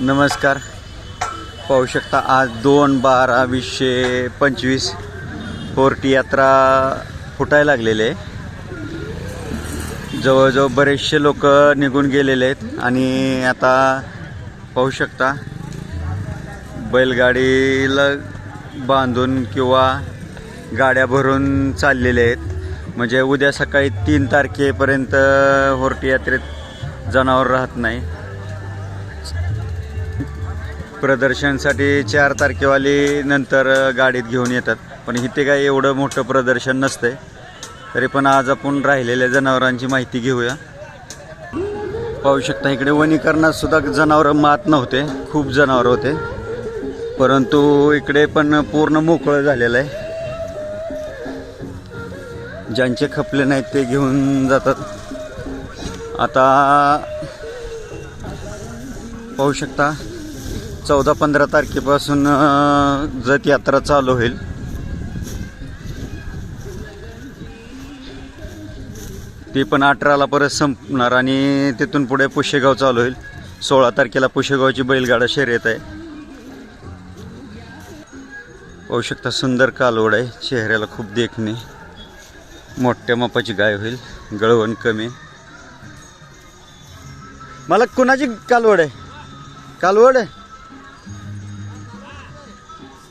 नमस्कार. पाहू शकता आज दोन बारा वीसशे पंचवीस पोर्टी यात्रा फुटायला लागलेले आहे. जवळजवळ बरेचसे लोक निघून गेलेले आहेत आणि आता पाहू शकता बैलगाडीला बांधून किंवा गाड्या भरून चाललेले आहेत. म्हणजे उद्या सकाळी तीन तारखेपर्यंत होर्टी यात्रेत जनावर राहत नाही. प्रदर्शनसाठी चार तारखेवाली नंतर गाडीत घेऊन येतात. पण इथे काय एवढं मोठं प्रदर्शन नसतंय. तरी पण आज आपण राहिलेल्या जनावरांची माहिती घेऊया. पाहू शकता इकडे वनीकरणात सुद्धा जनावरं मात नव्हते. खूप जनावरं होते. परंतु इकडे पण पूर्ण मोकळं झालेलं आहे. ज्यांचे खपले नाहीत ते घेऊन जातात. आता पाहू शकता चौदा पंधरा तारखेपासून जत यात्रा चालू होईल. ती पण अठराला परत संपणार आणि तिथून पुढे पुशेगाव चालू होईल. सोळा तारखेला पुशेगावची बैलगाडा शर्यत आहे. पाहू शकता सुंदर कालवड आहे. चेहऱ्याला खूप देखणे. मोठ्या मापाची गाय होईल. गळवण कमी. मला कुणाची कालवड आहे? कालवड आहे?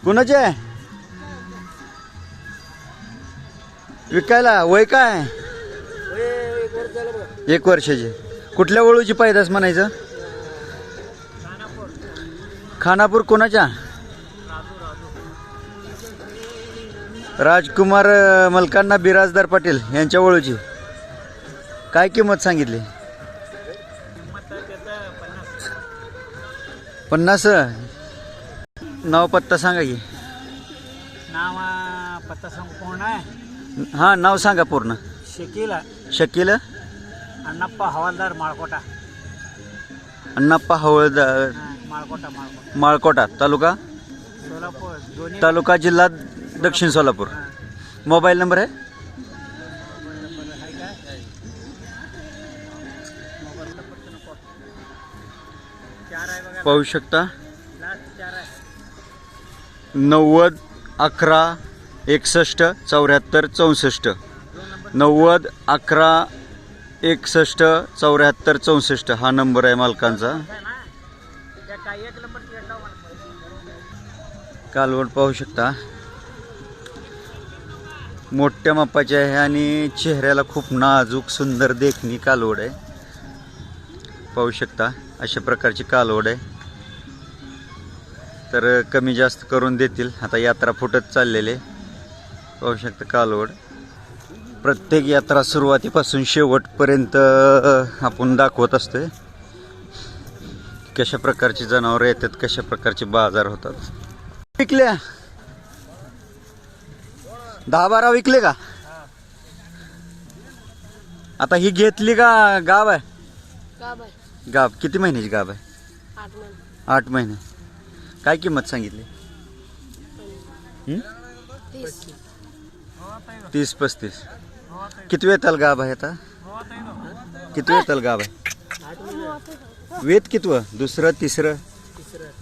कुणाचे? आहे विकायला वय काय? एक वर्षाची. कुठल्या वळूची पायदास म्हणायचं? खानापूर कोणाच्या? राजकुमार मलकांना बिराजदार पाटील यांच्या वळूची. काय किंमत सांगितली? पन्नास. नाव पत्ता सांगा की. नाव पत्ता सांगू कोण आहे? हां नाव सांगा पूर्ण. शकील शकील? अण्णाप्पा हवालदार माळकोटा. अण्णाप्पा हवळदार हा, माळकोटा माळकोटा. माळकोटा तालुका? सोलापूर दोन्ही तालुका जिल्हा दक्षिण सोलापूर. हा. मोबाईल नंबर आहे? मोबाईल नंबर आहे का मोबाईल नंबर तर नको. चार आहे बघा पाहू शकता. नव्वद अकरा एकसष्ट चौऱ्याहत्तर चौसष्ट. नव्वद अकरा एकसष्ट चौऱ्याहत्तर चौसष्ट. हा नंबर आहे मालकांचा. कालवड पाहू शकता. मोठ्या मापाची आहे आणि चेहऱ्याला खूप नाजूक सुंदर देखणी कालवड आहे. पाहू शकता अशा प्रकारची कालवड आहे. तर कमी जास्त करून देतील. आता यात्रा फुटत चाललेली पाहू शकता कालवड. प्रत्येक यात्रा सुरुवातीपासून शेवटपर्यंत आपण दाखवत असतोय. कशा प्रकारची जनावरं येतात कशा प्रकारचे बाजार होतात. विकल्या. दहा बारा विकले का? आता ही घेतली का गाव आहे? गाब किती महिन्याची गाव आहे? आठ महिने. काय किंमत सांगितली? हं? तीस पस्तीस. किती वेळ गाव आहे आता? किती वेताल गाव आहे? वेत कितवं? दुसरं तिसरं?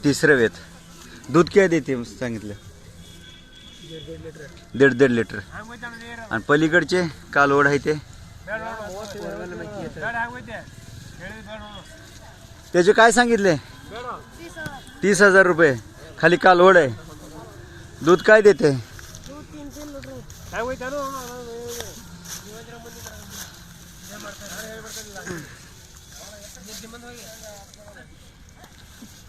तिसरं वेत. दूध काय देते सांगितलं? दीड दीड लिटर. आणि पलीकडचे कालवड आहे ते? त्याचे काय सांगितले? तीस हजार रुपये. खाली कालवड आहे. दूध काय देते?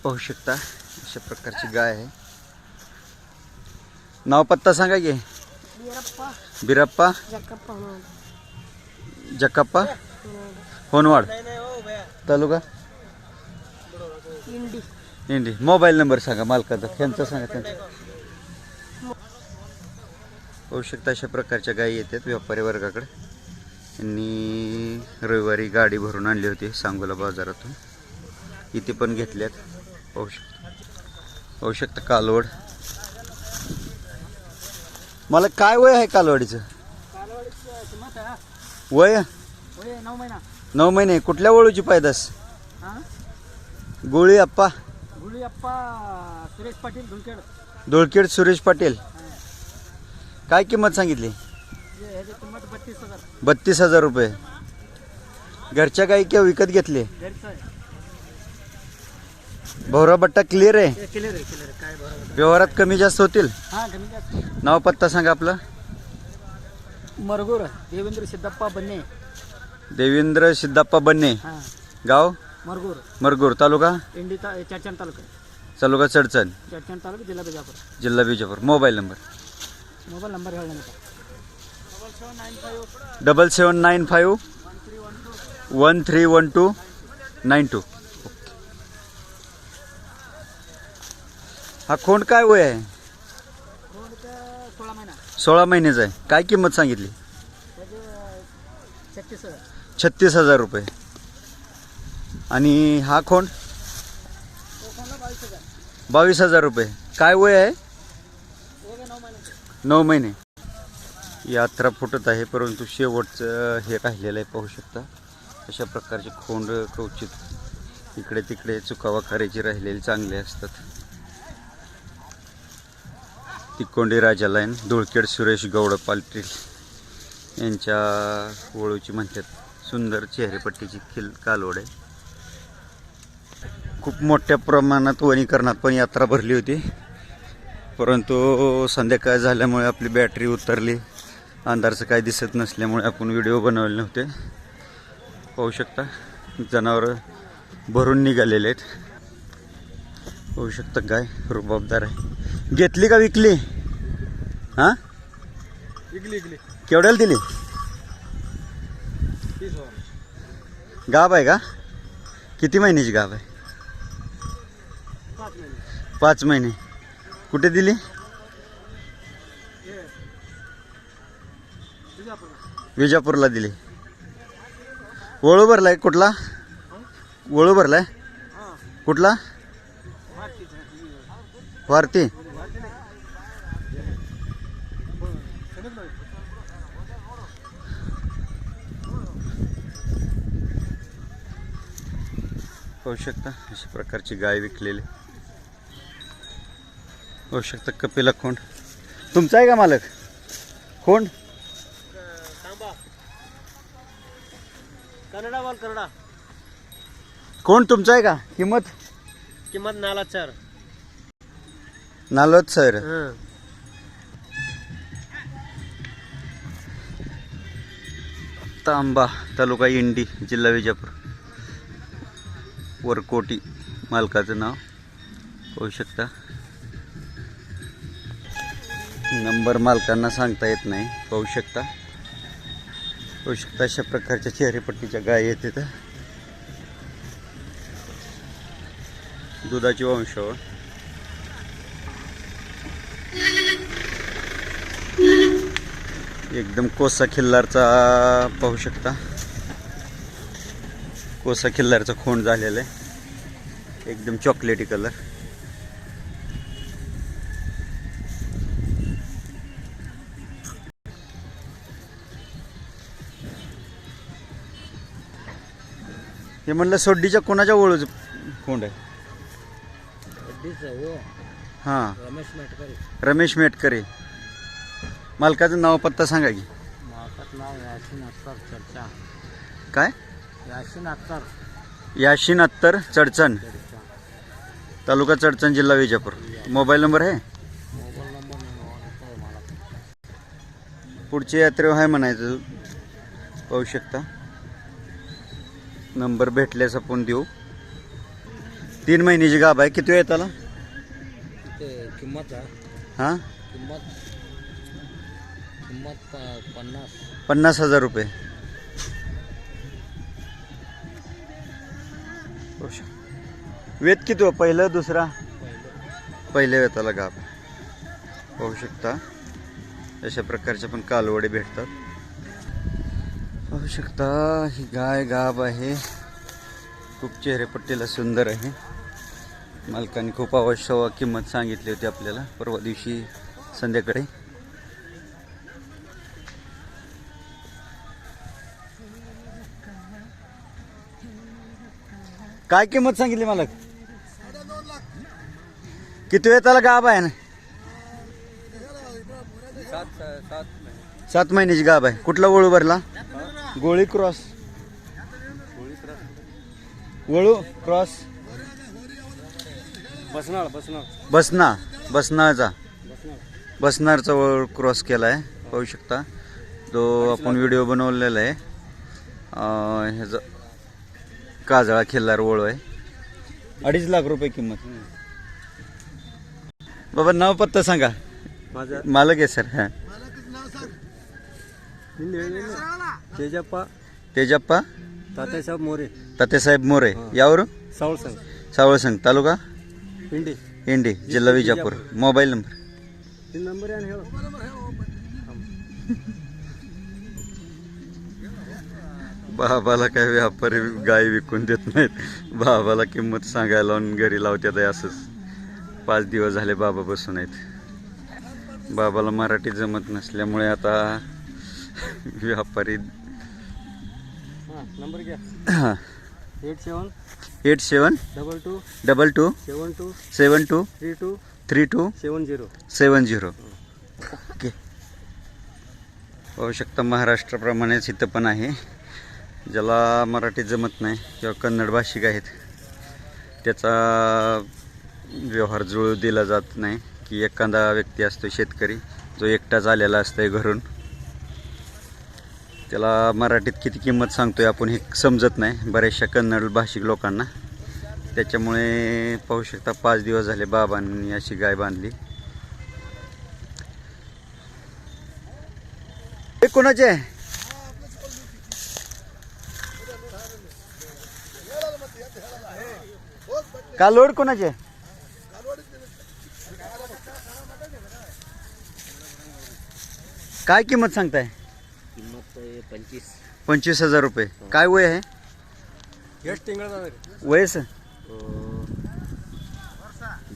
पाहू शकता अशा प्रकारची गाय आहे. नाव पत्ता सांगा की. बिरप्पा. जक्कप्पा होनवाड. तालुका? इंडी मोबाईल नंबर सांगा मालकाचा. त्यांचा सांगा त्यांचा. शकता अशा प्रकारच्या गायी येतात व्यापारी वर्गाकडे. यांनी रविवारी गाडी भरून आणली होती सांगोला बाजारातून. इथे पण घेतल्यात. पाहू शकता. पाहू शकता कालवड. मला काय वय आहे कालवडीचं. वय? नऊ महिना. नऊ महिने. कुठल्या वळूची पायदास? गोळी आप्पा? सुळीअप्पा सुरेश पाटील धुळखेड धुळखेड सुरेश पाटील. काय किंमत सांगितली? ह्याची किंमत बत्तीस हजार. बत्तीस हजार रुपये. घरच्या गाई किंवा विकत घेतले? घरचं आहे. भोवरा बट्टा क्लिअर आहे? क्लिअर आहे क्लिअर आहे. काय बरोबर व्यवहारात कमी जास्त होतील? हां कमी जास्त. नाव पत्ता सांगा आपला. मरगूर देवेंद्र सिद्धप्पा बन्ने. देवेंद्र सिद्धप्पा बन्ने. हां. गाव? मरगूर. तालुका? इंडी ता चडचण तालुका. तालुका चडचण. चडचण तालुका जिल्हा बिजापूर. जिल्हा Bijapur. Mobile number? Mobile number double seven nine five one three one two nine two. हा खोंड काय वय आहे? सोळा महिन्याचा आहे. काय किंमत सांगितली? छत्तीस हजार रुपये. आणि हा खोंड? बावीस हजार रुपये. काय वय आहे? नऊ महिने. यात्रा फुटत आहे परंतु शेवटचं हे राहिलेलं आहे पाहू शकता. अशा प्रकारचे खोंड कवचित इकडे तिकडे चुकावा करायची राहिलेले चांगले असतात. तिकोंडी राजा लाईन धुळखेड सुरेश गौड पाटील यांच्या ओळूची म्हणतात सुंदर चेहरेपट्टीची खिल कालवड आहे. खूप मोठ्या प्रमाणात वनीकरणात पण यात्रा भरली होती. परंतु संध्याकाळ झाल्यामुळे आपली बॅटरी उतरली. अंधारचं काय दिसत नसल्यामुळे आपण व्हिडिओ बनवले नव्हते. पाहू शकता जनावरं भरून निघालेले आहेत. पाहू शकता गाय रुबाबदार आहे. घेतली का विकली? हां? इगली इगली केवढ्याला दिली? गाब आहे का? किती महिन्याची गाब आहे? पाच महिने. कुठे दिली? विजापूरला दिली. वळू भरलाय कुठला? वळू भरलाय? कुठला? भारतीच भारती. पाहू शकता अशा प्रकारची गाय विकलेली. पाहू शकता कपिला खोंड तुमचा आहे का मालक? खोंड बोल कन्नडा. खोंड तुमचा आहे का? किंमत? किंमत नाला चार नालवत सर. तांबा तालुका इंडी जिल्हा विजापूर. वरकोटी मालकाचं नाव. पाहू शकता. नंबर मालकांना सांगता येत नाही. पाहू शकता. पाहू शकता अशा प्रकारच्या चेहरेपट्टीच्या गाय आहेत तिथं. दुधाची वंशावळ. एकदम कोसा खिल्लारचा पाहू शकता. कोसा खिल्लारचा खोंड झालेला आहे. एकदम चॉकलेटी कलर हे म्हणलं सोड्डीच्या कोणाच्या ओळूच खोंड आहे हो. हां. रमेश मेटकरी. रमेश मेटकरे. मालकाचं नाव पत्ता सांगा की. मालकात नाव यासीन अख्तर चर्चा काय? यासीन याशीन अत्तर चडचण. चर्चा तालुका चडचण जिल्हा विजापूर. मोबाईल नंबर आहे? मोबाईल नंबर नाही मला. पुढच्या यात्रेवर आहे म्हणायचं. पाहू शकता. नंबर भेटल्यास आपण देऊ. तीन महिन्याची गाभ आहे. किती वेळ त्याला ते किंमत हां? किंमत किंमत पन्नास. पन्नास हजार रुपये. वेत किती हो? पहिलं दुसरा? पहिलं पहिल्या वेताला गाभ पाहू शकता. अशा प्रकारच्या पण कालवडे भेटतात. पाहू शकता ही गाय गाब आहे. खूप चेहरेपट्टीला सुंदर आहे. मालकाने खूप आवश्यक किंमत सांगितली होती आपल्याला परवा दिवशी संध्याकाळी. काय किंमत सांगितली मालक? किती वेळ त्याला गाब आहे ना? सात सात सात महिन्याची गाब आहे. कुठला वळू भरला? गोळी क्रॉस. वळू क्रॉस. बसणार बसणार बसना बसनाचा बसणार बसनारचा वळ क्रॉस केला आहे पाहू शकता. जो आपण व्हिडिओ बनवलेला आहे. ह्याचं काजळा खिल्लार वळू आहे. अडीच लाख रुपये किंमत. बाबा नाव पत्ता सांगा. माझा मालक आहे सर. हां. तेजप्पा तेजप्पा तात्यासाहेब मोरे तातेसाहेब मोरे यावर सावळ संघ सावळसंग तालुका पिंडी इंडी जिल्हा विजापूर मोबाईल नंबर तीन नंबर बाबाला काय व्यापारी गाय विकून देत नाहीत बाबाला किंमत सांगायला लावून घरी लावत्यात आहे असंच पाच दिवस झाले बाबा बसून आहेत. बाबाला मराठी जमत नसल्यामुळे आता व्यापारी. हां नंबर घ्या. Eight seven eight seven double two double two seven two seven two three two three two seven zero. Seven zero. Okay. पाहू शकता महाराष्ट्राप्रमाणेच इथं पण आहे. ज्याला मराठी जमत नाही किंवा कन्नड भाषिक आहेत त्याचा व्यवहार जुळू दिला जात नाही की एखादा व्यक्ती असतो शेतकरी जो एकटाच आलेला असतोय घरून. त्याला मराठीत किती किंमत सांगतो आहे आपण हे समजत नाही. बऱ्याचशा कन्नड भाषिक लोकांना. त्याच्यामुळे पाहू शकता पाच दिवस झाले बाबांनी अशी गाय बांधली. हे कोणाचे आहे? कालोड कोणाचे काय किंमत सांगताय? पंचवीस. पंचवीस हजार रुपये. काय वय आहे? तिंगळ जाणार वयस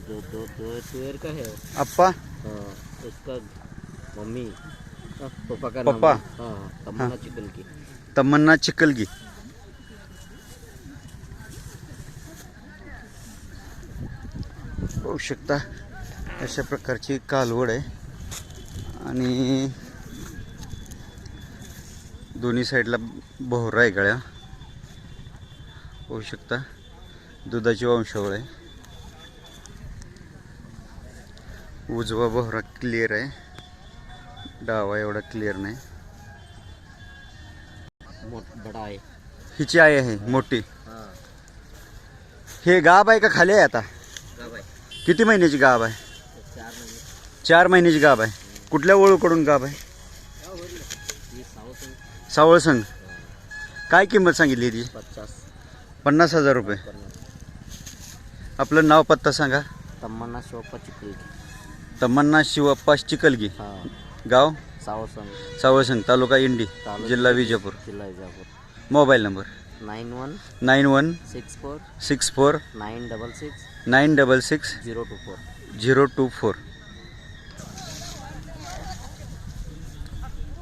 दो दो दो तुअर का है आप्पा? हाँ, उसका मम्मी हाँ, पापा का पापा? नाम है। हाँ तमन्ना चिकन की तमन्ना चिकलगी पाहू शकता अशा प्रकारची कालवड आहे. आणि दोन्ही साईडला बोहरा आहे गळ्या. पाहू शकता दुधाची वंशावळ आहे. उजवा बोहरा क्लिअर आहे. डावा एवढा क्लिअर नाही. मोट बड़ा है हिची आई आहे मोठी. हाँ. गाब आहे का खाली आहे आता? किती महिन्याची गाब आहे? चार महीने. चार महिन्याची गाब आहे. कुठल्या ओळूकडून गाब आहे? में सावळ संघ काय किंमत सांगितली ती? पचास. पन्नास हजार रुपये. आपलं नाव पत्ता सांगा. तमन्ना शोपा चिकन की तमन्ना शिवप्पा चिकलगी हाँ. गाव? साउथ संग. सावळसंग तालुका इंडी तालुका जिल्हा विजापूर. जिला Vijapur mobile number? Nine one nine one six four six four nine double six nine double six zero two four. Zero two four.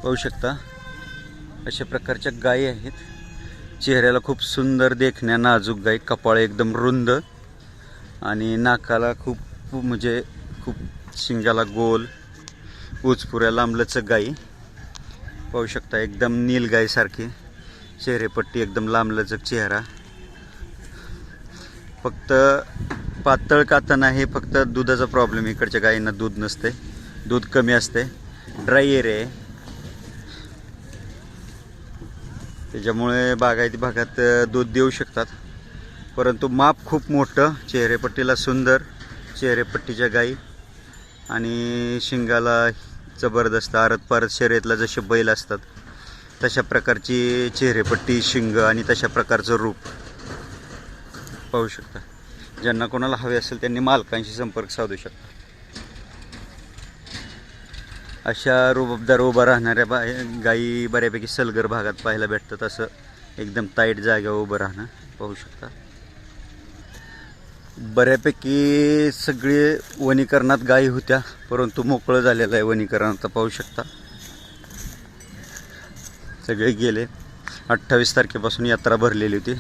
पाहू शकता? अशा प्रकारच्या गायी आहेत. चेहऱ्याला खूप सुंदर देखण्या नाजूक गाई कपाळ एकदम रुंद आणि नाकाला खूप म्हणजे खूप शिंगाला गोल उचपुऱ्या लांबलचक गाई पाहू शकता एकदम नील गायीसारखी चेहरेपट्टी एकदम लांबलचक चेहरा. फक्त पातळ कातन आहे फक्त दुधाचा प्रॉब्लेम इकडच्या गायींना दूध नसते दूध कमी असते ड्राय एरिया आहे. त्याच्यामुळे बागायती भागात दूध देऊ शकतात. परंतु माप खूप मोठं चेहरेपट्टीला सुंदर चेहरेपट्टीच्या गाई आणि शिंगाला जबरदस्त आरत पारत शर्यतला जसे बैल असतात तशा प्रकारची चेहरेपट्टी शिंग आणि तशा प्रकारचं रूप पाहू शकता. ज्यांना कोणाला हवे असेल त्यांनी मालकांशी संपर्क साधू शकता. अशा रुबाबदार उभा राहणाऱ्या बा गायी बऱ्यापैकी सलगर भागात पाहायला भेटतात. असं एकदम ताईट जागेवर उभं राहणं पाहू शकता. बऱ्यापैकी सगळे वनीकरणात गायी होत्या परंतु मोकळं झालेलं आहे वनीकरण आता पाहू शकता. सगळे गेले. अठ्ठावीस तारखेपासून यात्रा भरलेली होती.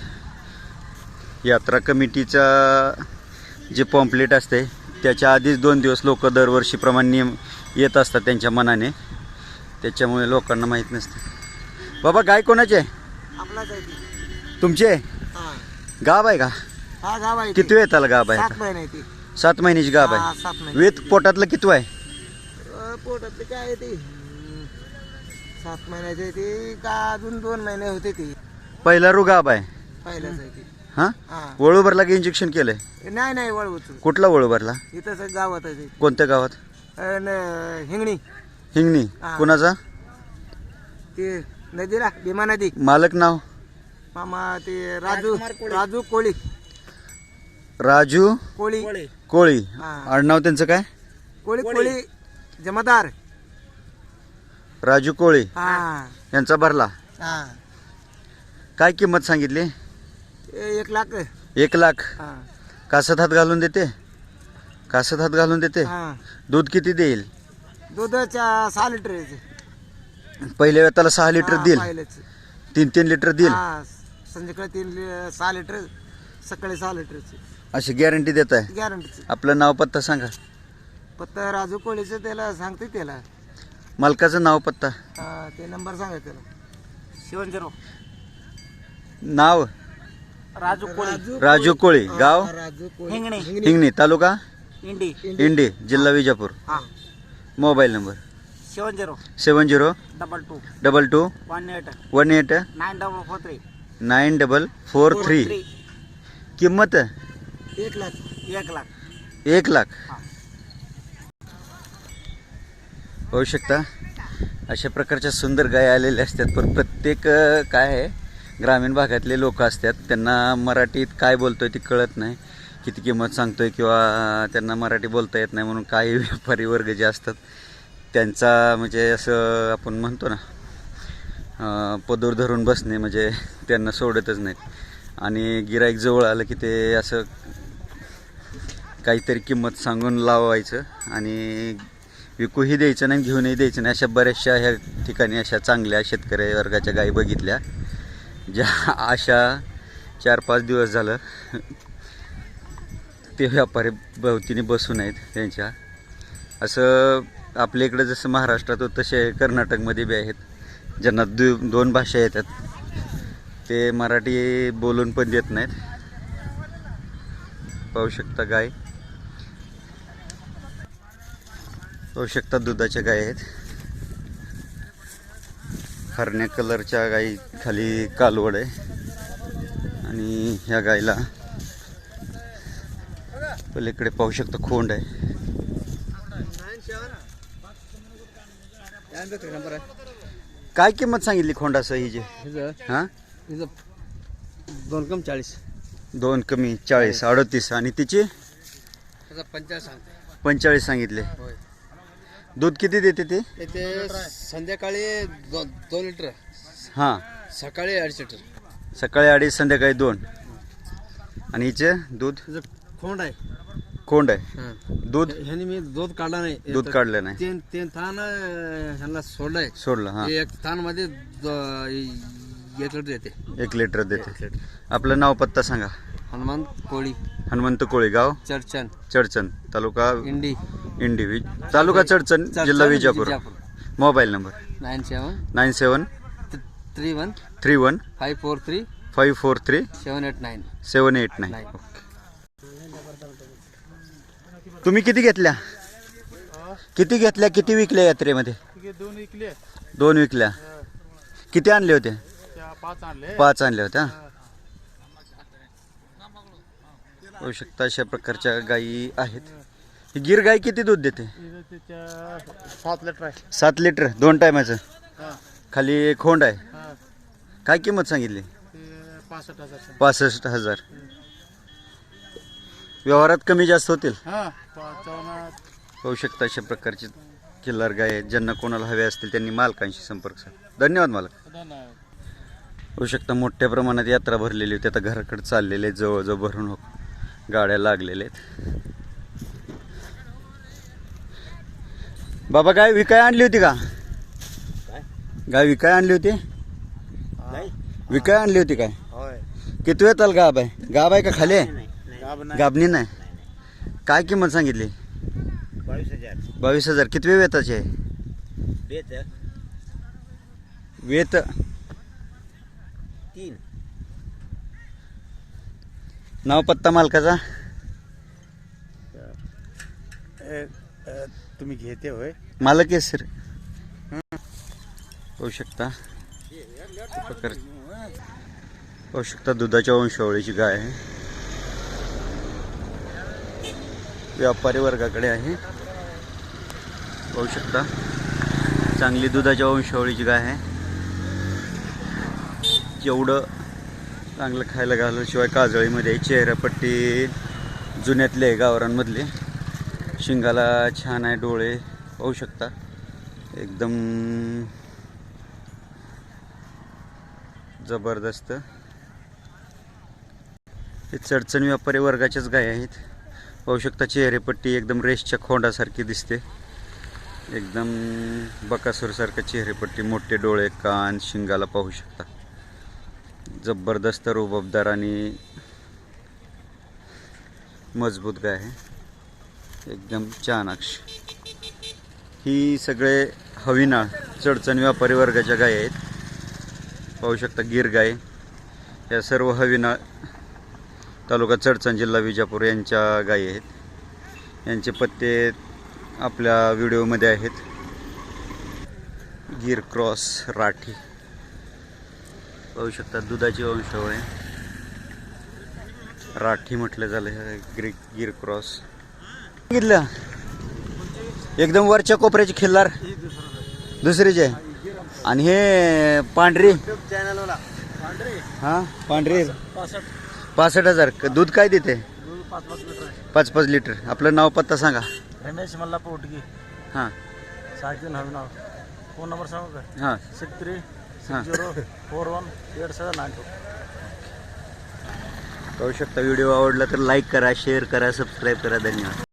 यात्रा कमिटीचा जे पॉम्पलेट असते त्याच्या आधीच दोन दिवस लोक दरवर्षीप्रमाणे नियम येत असतात त्यांच्या मनाने. त्याच्यामुळे लोकांना माहीत नसते. बाबा गाय कोणाची आहे? आपलाच आहे ती. तुमची आहे? हा. गाब आहे का? हा गाव आहे ती. किती वेताला गाब आहे सात आता? महिने ती. सात महिन्याची गाब हा, आहे सात महिने. वेत पोटातलं किती आहे? अ, पोटातली काय आहे ती? हम्म, सात महिन्याची आहे ती का अजून दोन महिने होते ती. पहिला रू गाब आहे. पहिल्याच आहे ती. हां? हा. वळू भरला की इंजेक्शन केलंय? नाही नाही वळवूच. कुठला वळू भरला इथंच गावात आहे. कोणत्या गावात? हिंगणी. हिंगणी. हा. कुणाचा? ते नदीला भीमा नदी. मालक नाव? मामा ते राजू राजू कोळी. राजू कोळी. कोळी. हा. आडनाव त्यांचं काय? कोळी कोळी. जमादार. राजू कोळी. हा. यांचा भरला. हा. काय किंमत सांगितली? ए- एक लाख. एक लाख. हा. कासत हात घालून देते? कासत हात घालून देते? हा. दूध किती देईल? दुधाच्या सहा लिटर. पहिल्या वेळेला सहा लिटर देईल. तीन तीन लिटर देईल? हा संध्याकाळी तीन लि- सहा लिटर सकाळी सहा लिटरची. अशी गॅरंटी देत आहे गॅरंटीची आपलं नाव पत्ता सांगा. पत्ता राजू कोळीचं त्याला सांगते त्याला. मालकाचं नाव पत्ता? हा, ते नंबर सांगा त्याला. झिरो नाव? राजू कोळी. राजू कोळी. गाव? राजू कोळी. हिंगणे. हिंगणी. तालुका? इंडी. इंडी जिल्हा विजापूर. हा. Mobile number? Seven zero. Seven zero. Double two. Double two. One eight. One eight. Nine double four three. Nine double four three. किंमत? एक लाख. एक लाख. एक लाख. हा. होऊ शकता. अशा प्रकारच्या सुंदर गाय आलेल्या असतात. पण प्रत्येक अं, काय आहे ग्रामीण भागातले लोक असतात. त्यांना मराठीत काय बोलतोय ते कळत नाही. किती किंमत सांगतोय किंवा त्यांना मराठी बोलता येत नाही म्हणून काही व्यापारी वर्ग जे असतात त्यांचा म्हणजे असं आपण म्हणतो ना पदूर धरून बसणे म्हणजे त्यांना सोडतच नाहीत. आणि गिराईक जवळ आलं की ते असं काहीतरी किंमत सांगून लावायचं आणि विकूही द्यायचं नाही घेऊनही द्यायचं नाही अशा बऱ्याचशा ह्या ठिकाणी अशा चांगल्या शेतकरी वर्गाच्या गायी बघितल्या ज्या अशा चार पाच दिवस झालं ते व्यापारी भोवतीने बसून आहेत त्यांच्या. असं आपल्या इकडं जसं महाराष्ट्रात तसे कर्नाटकमध्ये बी आहेत. ज्यांना दु दोन भाषा येतात. ते मराठी बोलून पण देत नाहीत. पाहू शकता गाय. पाहू शकता दुधाच्या गाय आहेत. हरण्या कलरच्या गाई खाली कालवड आहे. आणि ह्या गायला पलीकडे पाहू शकता खोंड आहे. काय किंमत सांगितली खोंडाचं ही जे? हां दोन कम चाळीस. दोन कमी चाळीस अडतीस. आणि तिची? पंचाळीस सांगितले. दूध किती देते ते? ते संध्याकाळी दो, दोन लिटर. हां. सकाळी अडीच लिटर. सकाळी अडीच संध्याकाळी दोन. आणि हिचे दूध? खोंड आहे. कोंड आहे. दूध? ह्याने मी दूध काढला नाही. दूध काढलं नाही. तीन तीन थान अं, ह्यांना सोडलंय सोडलं हां. एक थानमध्ये एक लिटर येते एक लिटर देते. आपलं नाव पत्ता सांगा. हनुमान कोळी. हनुमंत कोळी गाव? चर्चन. चडचण तालुका? इंडी. इंडी. वि तालुका चडचण जिल्हा Vijapur. Mobile number? Nine seven nine seven three one. Three one? Five four three. Five four three? Seven eight nine. Seven eight nine. तुम्ही किती घेतल्या? किती घेतल्या किती विकल्या यात्रेमध्ये? दोन विकले दोन विकल्या. किती आणले होते? पाच आणले पाच आणल्या होत्या होऊ शकता अशा प्रकारच्या गायी आहेत. गिर गाय किती दूध देते? सात लिटर आहे. सात लिटर दोन टायमाचं? खाली खोंड आहे. काय किंमत सांगितली? पासष्ट हजार. व्यवहारात कमी जास्त होतील. हा होऊ शकता अशा प्रकारची किल्लार गाय आहेत ज्यांना कोणाला हवे असतील त्यांनी मालकांशी संपर्क साधा. धन्यवाद मालक. धन्यवाद. होऊ शकता मोठ्या प्रमाणात यात्रा भरलेली होती. आता घराकडे चाललेले आहेत जवळजवळ भरून हो गाड्या लागलेल्या आहेत. बाबा गाय विकाय आणली होती का? गाय विकाय आणली होती? विकाय आणली होती काय? होय. किती वेळ गाब आहे? गाब आहे का खाली आहे? गाब गाबणी नाही? काय किंमत सांगितली? बावीस हजार. बावीस हजार. कितवे वेताचे? आहे बेत वेत. तीन. नाव पत्ता मालकाचा? तुम्ही घेते होय? मालक आहे सर पाहू शकता. प्रकार. पाहू शकता दुधाच्या वंशावळीची गाय आहे. व्यापारी वर्गाकडे आहे. पाहू शकता. चांगली दुधाच्या वंशावळीची गाय आहे. जेवढं चांगलं खायला घालल्याशिवाय काजळीमध्ये चेहऱ्यापट्टी जुन्यातले आहे गावरांमधले शिंगाला छान आहे डोळे. पाहू शकता. एकदम जबरदस्त. हे चडचण व्यापारी वर्गाच्याच गाय आहेत. पाहू शकता चेहरेपट्टी एकदम रेसच्या खोंडासारखी दिसते. एकदम बकासूरसारखं चेहरेपट्टी मोठे डोळे कान शिंगाला पाहू शकता. जबरदस्त रुबाबदार आणि मजबूत गाय आहे. एकदम चानाक्ष ही सगळे हविनाळ चडचण व्यापारी वर्गाच्या गाय आहेत. पाहू शकता गिर गाय. या सर्व हविनाळ तालुका चडचण जिल्हा विजापूर यांच्या गायी आहेत. यांचे पत्ते आपल्या व्हिडिओमध्ये आहेत. गिर क्रॉस राठी. पाहू शकता दुधाची वंशावळ. आहे राठी म्हटलं झालं हे गिर गिर क्रॉस. सांगितलं एकदम वरच्या कोपऱ्याची खिल्लार. दुसरीचे. आणि हे पांढरी. हा पांढरी. पासष्ट हजार. क- दूध काय देते? दूध पाच पाच लिटर आहे. पाच पाच लिटर. आपलं नाव पत्ता सांगा. रमेश मल्ला पोटगी. हां. साडेतीन हवी नाव. फोन नंबर सांगू का? हां. सिक्स थ्री हां. Six zero four one eight seven nine two. पाहू शकता. व्हिडिओ आवडला तर लाईक करा शेअर करा सबस्क्राईब करा. धन्यवाद.